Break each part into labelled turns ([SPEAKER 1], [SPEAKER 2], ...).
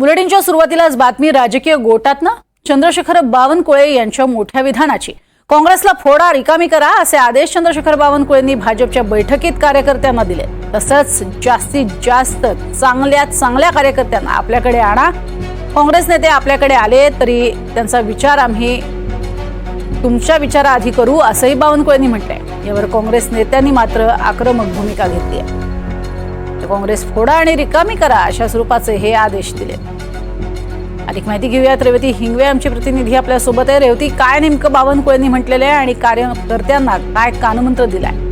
[SPEAKER 1] बुलेटिनच्या सुरुवातीलाच बातमी राजकीय गोटातनं. चंद्रशेखर बावनकुळे यांच्या मोठ्या विधानाची. काँग्रेसला फोडा रिकामी करा असे आदेश चंद्रशेखर बावनकुळेंनी भाजपच्या बैठकीत कार्यकर्त्यांना दिले. तसंच जास्तीत जास्त चांगल्या चांगल्या कार्यकर्त्यांना आपल्याकडे आणा. काँग्रेस नेते आपल्याकडे आले तरी त्यांचा विचार आम्ही तुमच्या विचाराआधी करू असंही बावनकुळेंनी म्हटलंय. यावर काँग्रेस नेत्यांनी मात्र आक्रमक भूमिका घेतली आहे. काँग्रेस फोडा आणि रिकामी करा अशा स्वरूपाचे हे आदेश दिले. अधिक माहिती घेऊयात रेवती हिंगवे आमची प्रतिनिधी आपल्यासोबत आहे रेवती काय नेमकं बावनकुळेंनी म्हटलेलं आहे आणि कार्यकर्त्यांना काय कानमंत्र दिलाय?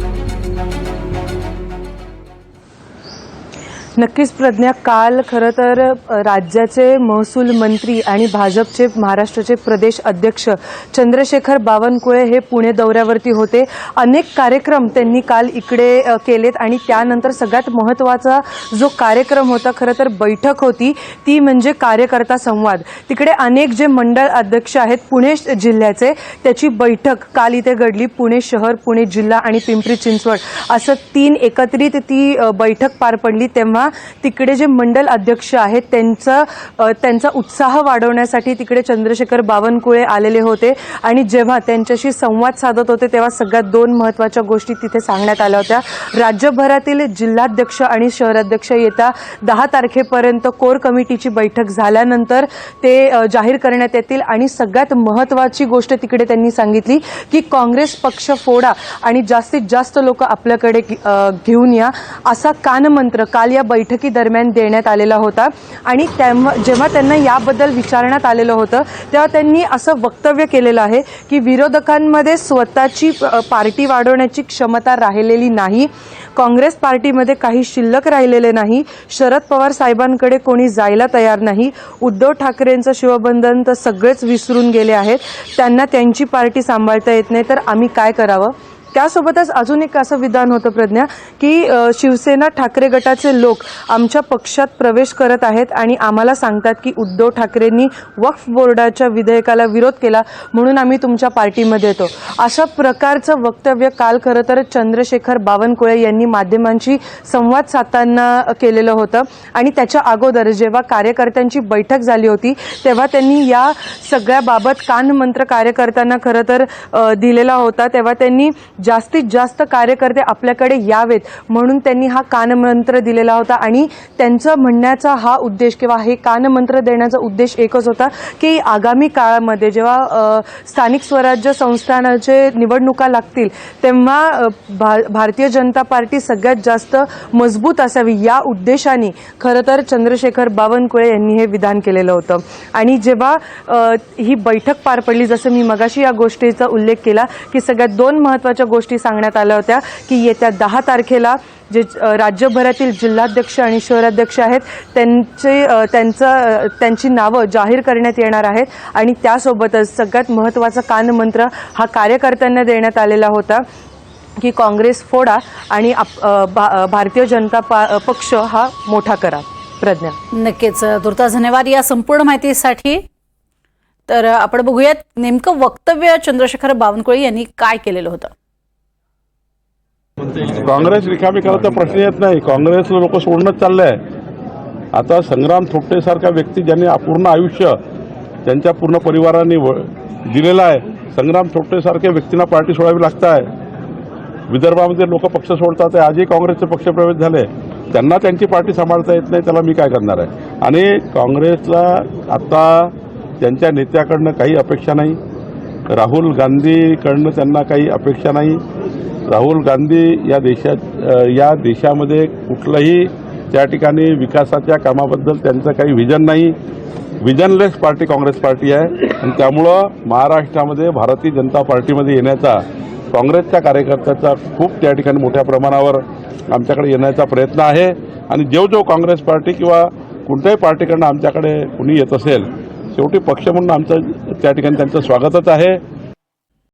[SPEAKER 2] नक्कीच प्रज्ञा काल खरं तर राज्याचे महसूल मंत्री आणि भाजपचे महाराष्ट्राचे प्रदेश अध्यक्ष चंद्रशेखर बावनकुळे हे पुणे दौऱ्यावरती होते. अनेक कार्यक्रम त्यांनी काल इकडे केलेत आणि त्यानंतर सगळ्यात महत्त्वाचा जो कार्यक्रम होता खरं तर बैठक होती ती म्हणजे कार्यकर्ता संवाद. तिकडे अनेक जे मंडळ अध्यक्ष आहेत पुणे जिल्ह्याचे त्याची बैठक काल इथे घडली. पुणे शहर पुणे जिल्हा आणि पिंपरी चिंचवड. असं तीन एकत्रित ती बैठक पार पडली. तेव्हा तिकडे जे मंडल अध्यक्ष आहेत त्यांचं त्यांचा उत्साह वाढवण्यासाठी तिकडे चंद्रशेखर बावनकुळे आलेले होते. आणि जेव्हा त्यांच्याशी संवाद साधत होते तेव्हा सगळ्यात दोन महत्त्वाच्या गोष्टी तिथे सांगण्यात आल्या होत्या. राज्यभरातील जिल्हाध्यक्ष आणि शहराध्यक्ष येत्या दहा तारखेपर्यंत कोर कमिटीची बैठक झाल्यानंतर ते जाहीर करण्यात येतील. आणि सगळ्यात महत्त्वाची गोष्ट तिकडे त्यांनी सांगितली की काँग्रेस पक्ष फोडा आणि जास्तीत जास्त लोक आपल्याकडे घेऊन या असा कानमंत्र काल या बैठकीदरम्यान देण्यात आलेला होता. आणि तेव्हा जेव्हा त्यांना याबद्दल विचारण्यात आलेलं होतं तेव्हा त्यांनी असं वक्तव्य केलेलं आहे की विरोधकांमध्ये स्वतःची पार्टी वाढवण्याची क्षमता राहिलेली नाही. काँग्रेस पार्टीमध्ये काही शिल्लक राहिलेले नाही. शरद पवार साहेबांकडे कोणी जायला तयार नाही. उद्धव ठाकरेंचं शिवबंधन तर सगळेच विसरून गेले आहेत. त्यांना त्यांची पार्टी सांभाळता येत नाही. तर आम्ही काय करावं? त्यासोबतच अजून एक असं विधान होतं प्रज्ञा की शिवसेना ठाकरे गटाचे लोक आमच्या पक्षात प्रवेश करत आहेत आणि आम्हाला सांगतात की उद्धव ठाकरेंनी वक्फ बोर्डाच्या विधेयकाला विरोध केला म्हणून आम्ही तुमच्या पार्टीमध्ये येतो. अशा प्रकारचं वक्तव्य काल खरं तर चंद्रशेखर बावनकुळे यांनी माध्यमांशी संवाद साधताना केलेलं होतं आणि त्याच्या अगोदर जेव्हा कार्यकर्त्यांची बैठक झाली होती तेव्हा त्यांनी या सगळ्याबाबत कानमंत्र कार्यकर्त्यांना खरं तर दिलेला होता. तेव्हा त्यांनी जास्तीत जास्त कार्यकर्ते आपल्याकडे यावेत म्हणून त्यांनी हा कानमंत्र दिलेला होता. आणि त्यांचं म्हणण्याचा हा उद्देश किंवा हे कानमंत्र देण्याचा उद्देश एकच होता की आगामी काळामध्ये जेव्हा स्थानिक स्वराज्य संस्थानाचे निवडणुका लागतील तेव्हा भा भारतीय जनता पार्टी सगळ्यात जास्त मजबूत असावी या उद्देशाने खरं तर चंद्रशेखर बावनकुळे यांनी हे विधान केलेलं होतं. आणि जेव्हा ही बैठक पार पडली जसं मी मगाशी या गोष्टीचा उल्लेख केला की सगळ्यात दोन महत्त्वाच्या गोष्टी सांगण्यात आल्या होत्या की येत्या दहा तारखेला जे राज्यभरातील जिल्हाध्यक्ष आणि शहराध्यक्ष आहेत त्यांचे त्यांचं त्यांची नावं जाहीर करण्यात येणार आहेत आणि त्यासोबतच सगळ्यात महत्त्वाचा कानमंत्र हा कार्यकर्त्यांना देण्यात आलेला होता की काँग्रेस फोडा आणि भा- भारतीय जनता पा पक्ष हा मोठा करा. प्रज्ञा.
[SPEAKER 1] नक्कीच. तुर्ता धन्यवाद या संपूर्ण माहितीसाठी. तर आपण बघूयात नेमकं वक्तव्य चंद्रशेखर बावनकुळे यांनी काय केलेलं होतं.
[SPEAKER 3] काँग्रेस रिकामी करायचा प्रश्न येत नाही. काँग्रेसला लोक सोडणंच चाललंय. आता संग्राम थोपटेसारखा व्यक्ती ज्यांनी पूर्ण आयुष्य त्यांच्या पूर्ण परिवाराने व- दिलेलं आहे संग्राम थोपटेसारख्या व्यक्तींना पार्टी सोडावी लागत आहे विदर्भामध्ये लोक पक्ष सोडतात आहे. आजही काँग्रेसचे पक्षप्रवेश झाले. त्यांना त्यांची पार्टी सांभाळता येत नाही त्याला मी काय करणार आहे? आणि काँग्रेसला आता त्यांच्या नेत्याकडनं काही अपेक्षा नाही. राहुल गांधीकडनं त्यांना काही अपेक्षा नाही. राहुल गांधी या देशात या देशामध्ये कुठलंही त्या ठिकाणी विकासाच्या कामाबद्दल त्यांचं काही विजन नाही. विजनलेस पार्टी काँग्रेस पार्टी आहे. आणि त्यामुळं महाराष्ट्रामध्ये भारतीय जनता पार्टीमध्ये येण्याचा काँग्रेसच्या कार्यकर्त्याचा खूप त्या ठिकाणी मोठ्या प्रमाणावर आमच्याकडे येण्याचा प्रयत्न आहे. आणि जेव जो काँग्रेस पार्टी किंवा कोणत्याही पार्टीकडनं आमच्याकडे कुणी येत असेल शेवटी पक्ष म्हणून आमचं त्या ठिकाणी त्यांचं स्वागतच आहे.